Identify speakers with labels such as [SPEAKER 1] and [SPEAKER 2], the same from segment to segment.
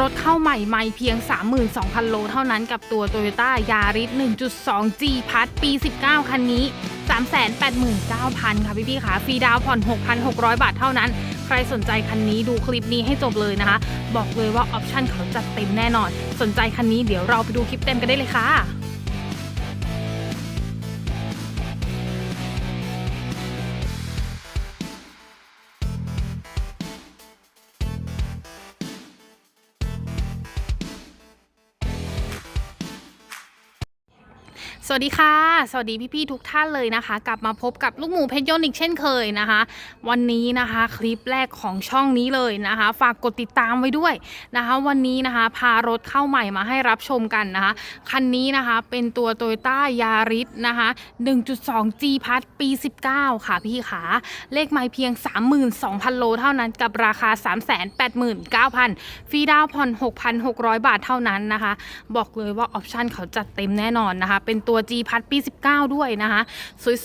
[SPEAKER 1] รถเข้าใหม่ใหม่เพียง 32,000 โลเท่านั้นกับตัว Toyota Yaris 1.2G พัทปี 19 คันนี้ 389,000 ค่ะพี่ๆค่ะฟรีดาวผ่อน 6,600 บาทเท่านั้น ใครสนใจคันนี้ดูคลิปนี้ให้จบเลยนะคะ บอกเลยว่าออปชั่นเขาจัดเต็มแน่นอน สนใจคันนี้เดี๋ยวเราไปดูคลิปเต็มกันได้เลยค่ะ สวัสดีค่ะ สวัสดีพี่ๆทุกท่านเลยนะคะ กลับมาพบกับลูกหมูเพชรยนต์อีกเช่นเคยนะคะ วันนี้นะคะคลิปแรกของช่องนี้เลยนะคะ ฝากกดติดตามไว้ด้วยนะคะ วันนี้นะคะ พารถเข้าใหม่มาให้รับชมกันนะคะ คันนี้นะคะเป็นตัว Toyota Yaris นะคะ 1.2G พัทปี 19 ค่ะพี่ขาเลขไม่เพียง 32,000 โลเท่านั้นกับราคา 389,000 ฟรีดาวผ่อน 6,600 บาทเท่านั้นนะคะ บอกเลยว่าออปชันเขาจัดเต็มแน่นอนนะคะ เป็นตัว G พัดปี 19 ด้วยนะคะ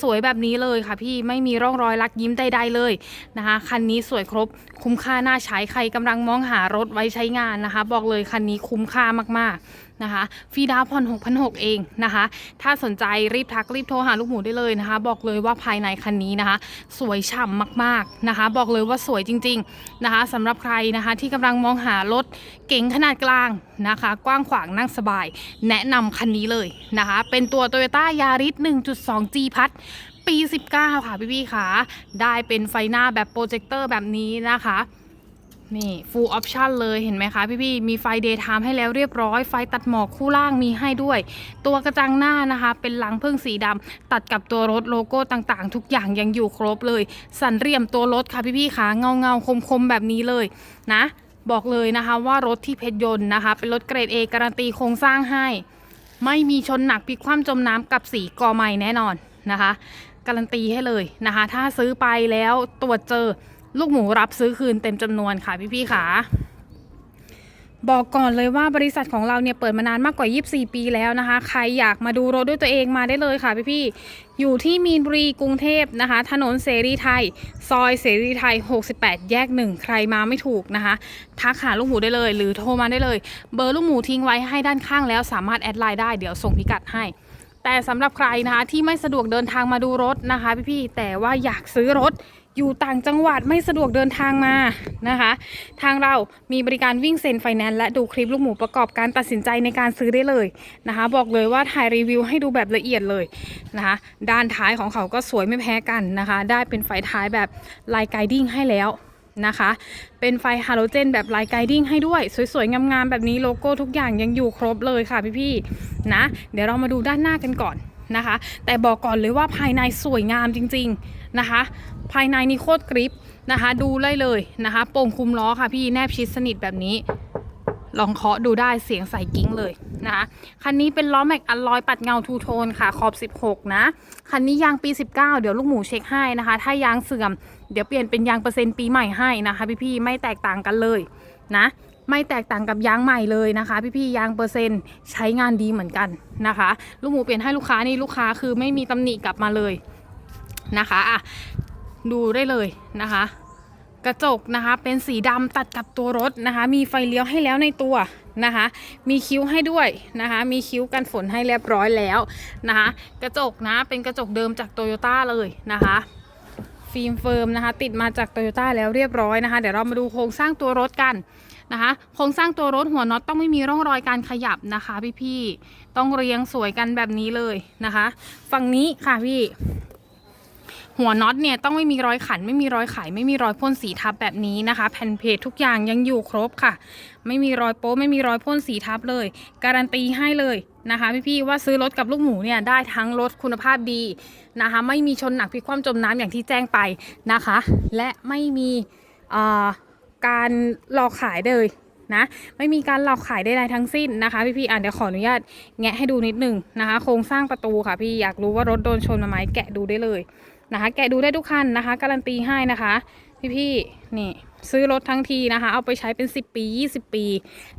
[SPEAKER 1] สวยๆ แบบนี้เลยค่ะพี่ไม่มีร่องรอยลักยิ้มใดๆเลยนะคะ คันนี้สวยครบคุ้มค่าน่าใช้ใครกำลังมองหารถไว้ใช้งานนะคะ บอกเลยคันนี้คุ้มค่ามากๆ นะคะฟรีดาวน์ผ่อน6,600เองนะคะ ถ้าสนใจรีบทักรีบโทรหาลูกหมูได้เลยนะคะ บอกเลยว่าภายในคันนี้นะคะ สวยฉ่ำมากๆนะคะ บอกเลยว่าสวยจริง ๆนะคะสำหรับใครนะคะที่กำลังมองหารถเก๋งขนาดกลางนะคะ กว้างขวางนั่งสบาย แนะนำคันนี้เลยนะคะ เป็นตัว Toyota Yaris 1.2G พัทปี 19 ค่ะพี่ๆค่ะได้เป็นไฟหน้าแบบโปรเจคเตอร์แบบนี้นะคะ นี่ full option เลยเห็นไหมคะพี่ๆมีไฟ daytime ให้แล้วเรียบร้อย ไฟตัดหมอกคู่ล่างมีให้ด้วย ตัวกระจังหน้านะคะ เป็นลังพึ่งสีดำตัดกับตัวรถโลโก้ต่างๆ ทุกอย่างยังอยู่ครบเลย สันเรียมตัวรถค่ะพี่ๆค่ะเงาเงาคมๆ แบบนี้เลยนะบอกเลยนะคะว่ารถที่เพชรยนต์นะคะ เป็นรถเกรด A การันตีโครงสร้างให้ ไม่มีชนหนักพลิกคว่ำจมน้ำกับสีกอไม้แน่นอนนะคะ การันตีให้เลยนะคะ ถ้าซื้อไปแล้วตรวจเจอ ลูกหมูรับซื้อคืนเต็มจำนวนค่ะพี่ๆค่ะ บอกก่อนเลยว่าบริษัทของเราเนี่ยเปิดมานานมากกว่า 24 ปีแล้วนะคะ ใครอยากมาดูรถด้วยตัวเองมาได้เลยค่ะพี่ๆอยู่ที่มีนบุรีกรุงเทพนะคะ ถนนเสรีไทย ซอยเสรีไทย 68 แยกหนึ่งใครมาไม่ถูกนะคะทักหาลูกหมูได้เลย หรือโทรมาได้เลย เบอร์ลูกหมูทิ้งไว้ให้ด้านข้างแล้วสามารถแอดไลน์ได้เดี๋ยวส่งพิกัดให้แต่สำหรับใครนะคะที่ไม่สะดวกเดินทางมาดูรถนะคะพี่ๆแต่ว่าอยากซื้อรถ อยู่ต่างจังหวัดไม่สะดวกเดินทางมานะคะ ทางเรามีบริการวิ่งเซ็นไฟแนนซ์และดูคลิปลูกหมูประกอบการตัดสินใจในการซื้อได้เลยนะคะ บอกเลยว่าถ่ายรีวิวให้ดูแบบละเอียดเลยนะคะด้านท้ายของเขาก็สวยไม่แพ้กันนะคะ ได้เป็นไฟท้ายแบบลายไกดิ้งให้แล้วนะคะ เป็นไฟฮาโลเจนแบบลายไกดิ้งให้ด้วย สวยๆ งามๆ แบบนี้โลโก้ทุกอย่างยังอยู่ครบเลยค่ะพี่ๆนะ เดี๋ยวเรามาดูด้านหน้ากันก่อนนะคะ แต่บอกก่อนเลยว่าภายในสวยงามจริง ๆ นะคะ ภายในนี่โคตรกริปนะคะ ดูได้เลยนะคะ โป่งคุมล้อค่ะพี่แนบชิดสนิทแบบนี้ ลองเคาะดูได้เสียงใส่กิ้งเลยนะคะ คันนี้เป็นล้อแม็กอัลลอยปัดเงาทูโทนค่ะขอบ 16 นะ คันนี้ยางปี 19 เดี๋ยวลูกหมูเช็คให้นะคะ ถ้ายางเสื่อมเดี๋ยวเปลี่ยนเป็นยางเปอร์เซ็นต์ปีใหม่ให้นะคะพี่ๆไม่แตกต่างกันเลยนะไม่แตกต่างกับยางใหม่เลยนะคะ พี่ๆยางเปอร์เซ็นต์ใช้งานดีเหมือนกันนะคะ ลูกหมูเปลี่ยนให้ลูกค้านี่ลูกค้าคือไม่มีตำหนิกลับมาเลย นะคะอะดูได้เลยนะคะ กระจกนะคะเป็นสีดำตัดกับตัวรถนะคะ มีไฟเลี้ยวให้แล้วในตัวนะคะ มีคิ้วให้ด้วยนะคะ มีคิ้วกันฝนให้เรียบร้อยแล้วนะคะ กระจกนะเป็นกระจกเดิมจากโตโยต้าเลยนะคะฟิล์มเฟิร์มนะคะติดมาจากโตโยต้าแล้วเรียบร้อยนะคะ เดี๋ยวเรามาดูโครงสร้างตัวรถกันนะคะ โครงสร้างตัวรถหัวน็อตต้องไม่มีร่องรอยการขยับนะคะพี่ๆต้องเรียงสวยกันแบบนี้เลยนะคะ ฝั่งนี้ค่ะพี่ หัวน็อตเนี่ยต้องไม่มีรอยขัน ไม่มีรอยไข ไม่มีรอยพ่นสีทับแบบนี้นะคะ แผ่นเพจทุกอย่างยังอยู่ครบค่ะ ไม่มีรอยโป๊ไม่มีรอยพ่นสีทับเลย การันตีให้เลยนะคะพี่ๆว่าซื้อรถกับลูกหมูเนี่ยได้ทั้งรถคุณภาพดีนะคะ ไม่มีชนหนักพลิกคว่ำจมน้ำอย่างที่แจ้งไปนะคะ และไม่มีเอ่อการหลอกขายเลยนะไม่มีการหลอกขายใดๆทั้งสิ้นนะคะ พี่ๆอะเดี๋ยวขออนุญาตแงะให้ดูนิดนึงนะคะ โครงสร้างประตูค่ะพี่อยากรู้ว่ารถโดนชนมาไหมแกะดูได้เลย นะคะ แกะดูได้ทุกคันนะคะ การันตีให้นะคะ พี่ๆนี่ซื้อรถทั้งทีนะคะ เอาไปใช้เป็น 10 ปี 20 ปี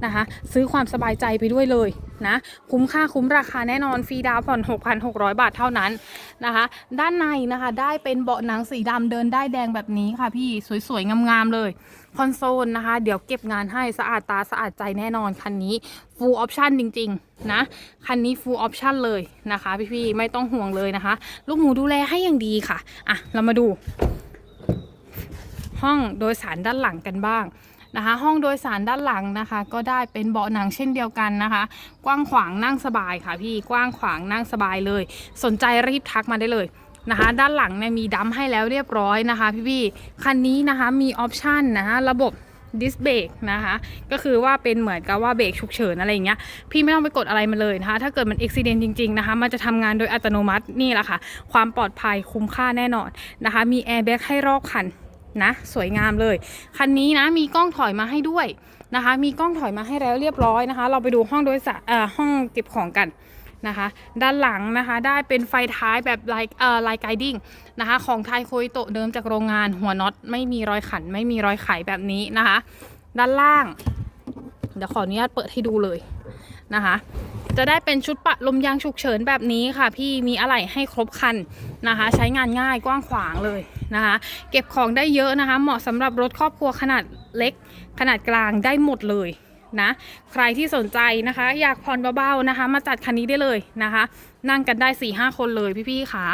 [SPEAKER 1] นะคะ ซื้อความสบายใจไปด้วยเลยนะ คุ้มค่าคุ้มราคาแน่นอน ฟรีดาวน์ผ่อน 6,600 บาทเท่านั้นนะคะ ด้านในนะคะ ได้เป็นเบาะหนังสีดำเดินได้แดงแบบนี้ค่ะพี่ สวยๆ งามๆ เลย คอนโซลนะคะ เดี๋ยวเก็บงานให้สะอาดตาสะอาดใจแน่นอนคันนี้ full option จริง ๆ นะ คันนี้ full option เลยนะคะ พี่ๆ ไม่ต้องห่วงเลยนะคะ ลูกหมูดูแลให้อย่างดีค่ะ อะ เรามาดู ห้องโดยสารด้านหลังกันบ้างนะคะ ห้องโดยสารด้านหลังนะคะ ก็ได้เป็นเบาะหนังเช่นเดียวกันนะคะ กว้างขวางนั่งสบายค่ะพี่กว้างขวางนั่งสบายเลย สนใจรีบทักมาได้เลย นะคะ ด้านหลังเนี่ยมีดัมให้แล้วเรียบร้อยนะคะพี่ๆคันนี้นะคะมีออปชันนะคะระบบดิสเบรกนะคะก็คือว่าเป็นเหมือนกับว่าเบรกฉุกเฉินอะไรอย่างเงี้ยพี่ไม่ต้องไปกดอะไรมาเลยนะคะ ถ้าเกิดมันอุบิเหตุจริงๆนะคะ มันจะทำงานโดยอัตโนมัตินี่แหละค่ะ ความปลอดภัยคุ้มค่าแน่นอนนะคะ มีแอร์แบ็กให้รอบคันนะ สวยงามเลย คันนี้นะมีกล้องถอยมาให้ด้วยนะคะ มีกล้องถอยมาให้แล้วเรียบร้อยนะคะ เราไปดูห้องโดยสารห้องเก็บของกัน นะคะ ด้านหลังนะคะได้เป็นไฟท้ายแบบไลเอ่อไลไกดิ้งนะคะของไทยโคยโตะเดิมจากโรงงานหัวน็อตไม่มีรอยขันไม่มีรอยไขแบบนี้นะคะ ด้านล่าง เดี๋ยวขออนุญาตเปิดให้ดูเลยนะคะจะได้เป็นชุดปะลมยางฉุกเฉินแบบนี้ค่ะ พี่มีอะไหล่ให้ครบคันนะคะ ใช้งานง่ายกว้างขวางเลยนะคะ เก็บของได้เยอะนะคะ เหมาะสำหรับรถครอบครัวขนาดเล็ก ขนาดกลางได้หมดเลย นะ ใครที่สนใจนะคะ อยากผ่อนเบาๆนะคะ มาจัดคันนี้ได้เลยนะคะ นั่งกันได้4ี่ห้าคนเลยพี่ๆขา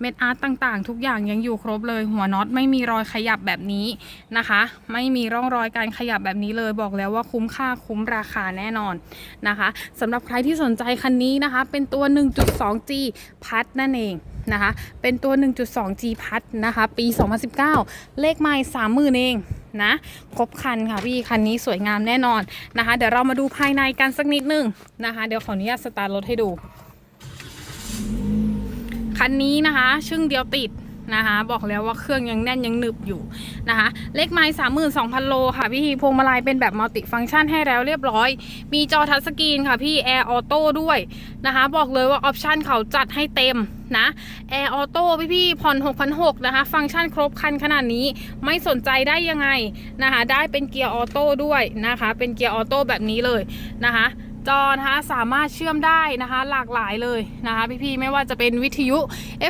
[SPEAKER 1] เม็ดอาร์ตต่างๆ ทุกอย่างยังอยู่ครบเลย หัวน็อตไม่มีรอยขยับแบบนี้นะคะ ไม่มีร่องรอยการขยับแบบนี้เลยบอกแล้วว่าคุ้มค่าคุ้มราคาแน่นอนนะคะสำหรับใครที่สนใจคันนี้นะคะ เป็นตัว 1.2G พัดนั่นเองนะคะ เป็นตัว 1.2G พัดนะคะ ปี 2019 เลขไม่30,000 เอง นะครบคันค่ะพี่คันนี้สวยงามแน่นอนนะคะ เดี๋ยวเรามาดูภายในกันสักนิดนึงนะคะ เดี๋ยวขออนุญาตสตาร์ทรถให้ดู คันนี้นะคะ ชึ่งเดียวติด นะคะ บอกแล้วว่าเครื่องยังแน่นยังหนึบอยู่นะคะ เลขไม้สามหมื่นสองพันโลค่ะพี่พวงมาลัยเป็นแบบมัลติฟังก์ชันให้แล้วเรียบร้อย มีจอทัชสกรีนค่ะพี่แอร์ออโต้ด้วยนะคะ บอกเลยว่าออปชันเขาจัดให้เต็มนะแอร์ออโต้พี่พี่ผ่อน6,600นะคะ ฟังก์ชันครบคันขนาดนี้ไม่สนใจได้ยังไงนะคะ ได้เป็นเกียร์ออโต้ด้วยนะคะ เป็นเกียร์ออโต้แบบนี้เลยนะคะจอนะคะสามารถเชื่อมได้นะคะหลากหลายเลยนะคะพี่ๆไม่ว่าจะเป็นวิทยุ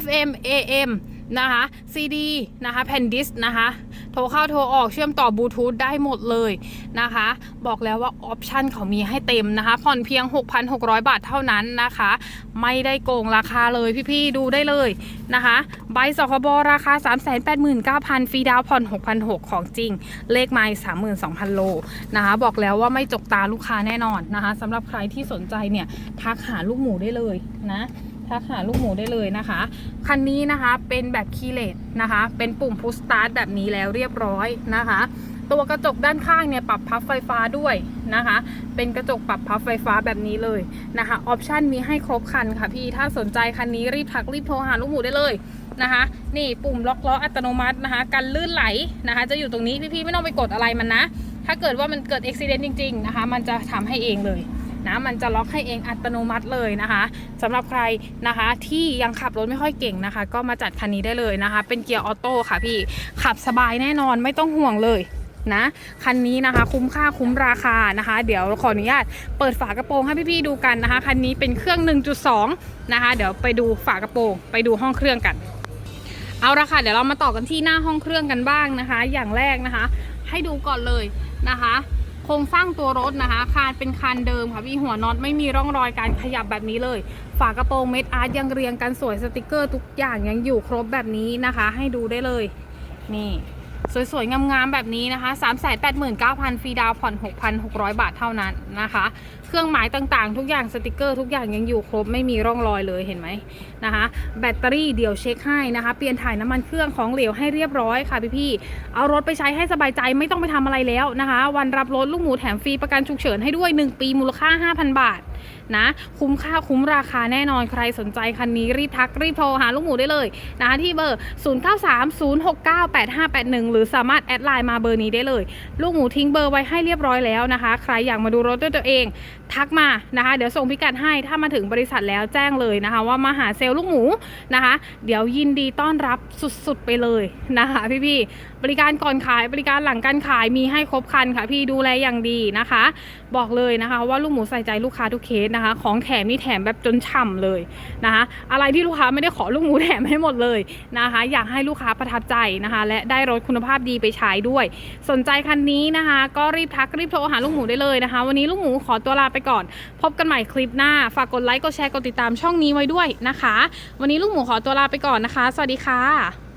[SPEAKER 1] FM AM นะคะ CD นะคะแผ่นดิสนะคะ โทรเข้าโทรออกเชื่อมต่อบลูทูธได้หมดเลยนะคะ บอกแล้วว่าออปชันเขามีให้เต็มนะคะ ผ่อนเพียง 6,600 บาทเท่านั้นนะคะ ไม่ได้โกงราคาเลยพี่ๆ ดูได้เลยนะคะ ใบสคบราคา 389,000 ฟรีดาวผ่อน 6,600 ของจริง เลขไมล์32,000 โลนะคะ บอกแล้วว่าไม่จกตาลูกค้าแน่นอนนะคะสำหรับใครที่สนใจเนี่ยทักหาลูกหมูได้เลยนะ ทักหาลูกหมูได้เลยนะคะ คันนี้นะคะเป็นแบบคีเลสนะคะ เป็นปุ่มพุชสตาร์ทแบบนี้แล้วเรียบร้อยนะคะ ตัวกระจกด้านข้างเนี่ยปรับพับไฟฟ้าด้วยนะคะ เป็นกระจกปรับพับไฟฟ้าแบบนี้เลยนะคะ ออปชันมีให้ครบคันค่ะพี่ ถ้าสนใจคันนี้รีบทักรีบโทรหาลูกหมูได้เลยนะคะ นี่ปุ่มล็อกล้ออัตโนมัตินะคะกันลื่นไหลนะคะ จะอยู่ตรงนี้พี่ๆไม่ต้องไปกดอะไรมันนะ ถ้าเกิดว่ามันเกิดอุบิเหตุจริง ๆนะคะ มันจะทำให้เองเลย นะมันจะล็อกให้เองอัตโนมัติเลยนะคะสำหรับใครนะคะที่ยังขับรถไม่ค่อยเก่งนะคะ ก็มาจัดคันนี้ได้เลยนะคะ เป็นเกียร์ออโต้ค่ะพี่ขับสบายแน่นอนไม่ต้องห่วงเลยนะคันนี้นะคะคุ้มค่าคุ้มราคานะคะ เดี๋ยวขออนุญาตเปิดฝากระโปรงให้พี่ๆดูกันนะคะคันนี้เป็นเครื่อง 1.2 นะคะ เดี๋ยวไปดูฝากระโปรง ไปดูห้องเครื่องกัน เอาละค่ะเดี๋ยวเรามาต่อกันที่หน้าห้องเครื่องกันบ้างนะคะ อย่างแรกนะคะ ให้ดูก่อนเลยนะคะ ครงสร้างตัวรถนะคะ คานเป็นคานเดิมค่ะพี่หัวน็อตไม่มีร่องรอยการขยับแบบนี้เลย ฝากระโปรงเม็ดอาร์ตยังเรียงกันสวยสติกเกอร์ ทุกอย่างยังอยู่ครบแบบนี้นะคะ ให้ดูได้เลย นี่ สวยๆ งามๆ แบบนี้นะคะ389,000ฟรีดาวผ่อน 6,600 บาทเท่านั้นนะคะ เครื่องหมายต่างๆ ทุกอย่างสติกเกอร์ทุกอย่างยังอยู่ครบไม่มีร่องรอยเลยเห็นไหมนะคะ แบตเตอรี่เดี๋ยวเช็คให้นะคะ เปลี่ยนถ่ายน้ำมันเครื่องของเหลวให้เรียบร้อยค่ะพี่ๆ เอารถไปใช้ให้สบายใจไม่ต้องไปทำอะไรแล้วนะคะ วันรับรถลูกหมูแถมฟรีประกันฉุกเฉินให้ด้วย 1 ปีมูลค่า 5,000 บาท นะ คุ้มค่าคุ้มราคาแน่นอนใครสนใจคันนี้รีบทักรีบโทรหาลูกหมูได้เลยนะคะที่เบอร์ 0930698581 หรือสามารถแอดไลน์มาเบอร์นี้ได้เลย ลูกหมูทิ้งเบอร์ไว้ให้เรียบร้อยแล้วนะคะ ใครอยากมาดูรถด้วยตัวเอง ทักมานะคะ เดี๋ยวส่งพิกัดให้ถ้ามาถึงบริษัทแล้วแจ้งเลยนะคะ ว่ามาหาเซลล์ลูกหมูนะคะ เดี๋ยวยินดีต้อนรับสุดๆไปเลยนะคะพี่ๆบริการก่อนขายบริการหลังการขายมีให้ครบคันค่ะพี่ดูแลอย่างดีนะคะ บอกเลยนะคะ ว่าลูกหมูใส่ใจลูกค้าทุกเคสนะคะ ของแถมนี่แถมแบบจนฉ่ำเลยนะคะ อะไรที่ลูกค้าไม่ได้ขอลูกหมูแถมให้หมดเลยนะคะ อยากให้ลูกค้าประทับใจนะคะ และได้รถคุณภาพดีไปใช้ด้วย สนใจคันนี้นะคะ ก็รีบทักรีบโทรหาลูกหมูได้เลยนะคะ วันนี้ลูกหมูขอตัวลาไปก่อน พบกันใหม่คลิปหน้า ฝากกดไลค์กดแชร์กดติดตามช่องนี้ไว้ด้วยนะคะ วันนี้ลูกหมูขอตัวลาไปก่อนนะคะ สวัสดีค่ะ